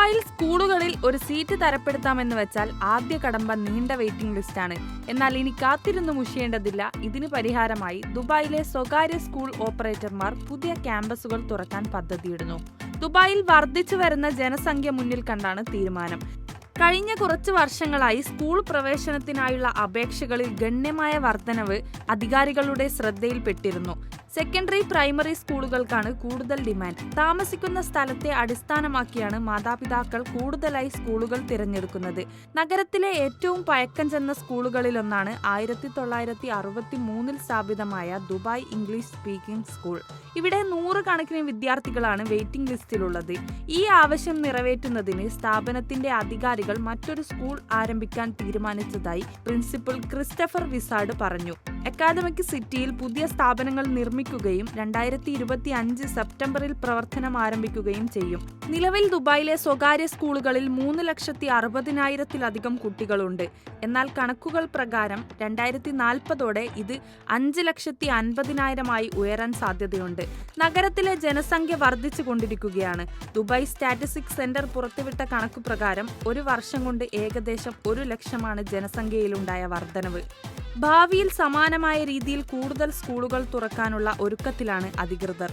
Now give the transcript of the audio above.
ദുബായിൽ സ്കൂളുകളിൽ ഒരു സീറ്റ് തരപ്പെടുത്താമെന്ന് വെച്ചാൽ ആദ്യ കടമ്പ നീണ്ട വെയിറ്റിംഗ് ലിസ്റ്റാണ് എന്നാൽ ഇനി കാത്തിരുന്ന് മുഷിയേണ്ടതില്ല. ഇതിന് പരിഹാരമായി ദുബായിലെ സ്വകാര്യ സ്കൂൾ ഓപ്പറേറ്റർമാർ പുതിയ ക്യാമ്പസുകൾ തുറക്കാൻ പദ്ധതിയിടുന്നു. ദുബായിൽ വർദ്ധിച്ചു വരുന്ന ജനസംഖ്യ മുന്നിൽ കണ്ടാണ് തീരുമാനം. കഴിഞ്ഞ കുറച്ച് വർഷങ്ങളായി സ്കൂൾ പ്രവേശനത്തിനായുള്ള അപേക്ഷകളിൽ ഗണ്യമായ വർധനവ് അധികാരികളുടെ ശ്രദ്ധയിൽപ്പെട്ടിരുന്നു. സെക്കൻഡറി പ്രൈമറി സ്കൂളുകൾക്കാണ് കൂടുതൽ ഡിമാൻഡ്. താമസിക്കുന്ന സ്ഥലത്തെ അടിസ്ഥാനമാക്കിയാണ് മാതാപിതാക്കൾ കൂടുതലായി സ്കൂളുകൾ തിരഞ്ഞെടുക്കുന്നത്. നഗരത്തിലെ ഏറ്റവും പഴക്കം ചെന്ന സ്കൂളുകളിലൊന്നാണ് ആയിരത്തി തൊള്ളായിരത്തി അറുപത്തി മൂന്നിൽ സ്ഥാപിതമായ ദുബായ് ഇംഗ്ലീഷ് സ്പീക്കിംഗ് സ്കൂൾ. ഇവിടെ നൂറുകണക്കിന് വിദ്യാർത്ഥികളാണ് വെയിറ്റിംഗ് ലിസ്റ്റിലുള്ളത്. ഈ ആവശ്യം നിറവേറ്റുന്നതിന് സ്ഥാപനത്തിന്റെ അധികാരികൾ മറ്റൊരു സ്കൂൾ ആരംഭിക്കാൻ തീരുമാനിച്ചതായി പ്രിൻസിപ്പൽ ക്രിസ്റ്റഫർ വിസാർഡ് പറഞ്ഞു. അക്കാദമിക് സിറ്റിയിൽ പുതിയ സ്ഥാപനങ്ങൾ നിർമ്മിക്കുകയും രണ്ടായിരത്തി ഇരുപത്തി അഞ്ച് സെപ്റ്റംബറിൽ പ്രവർത്തനം ആരംഭിക്കുകയും ചെയ്യും. നിലവിൽ ദുബായിലെ സ്വകാര്യ സ്കൂളുകളിൽ മൂന്ന് ലക്ഷത്തി അറുപതിനായിരത്തിലധികം കുട്ടികളുണ്ട്. എന്നാൽ കണക്കുകൾ പ്രകാരം രണ്ടായിരത്തി നാൽപ്പതോടെ ഇത് അഞ്ച് ലക്ഷത്തി അൻപതിനായിരമായി ഉയരാൻ സാധ്യതയുണ്ട്. നഗരത്തിലെ ജനസംഖ്യ വർദ്ധിച്ചു കൊണ്ടിരിക്കുകയാണ് ദുബായ് സ്റ്റാറ്റിസ്റ്റിക്സ് സെന്റർ പുറത്തുവിട്ട കണക്കു പ്രകാരം ഒരു വർഷം കൊണ്ട് ഏകദേശം ഒരു ലക്ഷമാണ് ജനസംഖ്യയിലുണ്ടായ വർധനവ്. ഭാവിയിൽ സമാനമായ രീതിയിൽ കൂടുതൽ സ്കൂളുകൾ തുറക്കാനുള്ള ഒരുക്കത്തിലാണ് അധികൃതർ.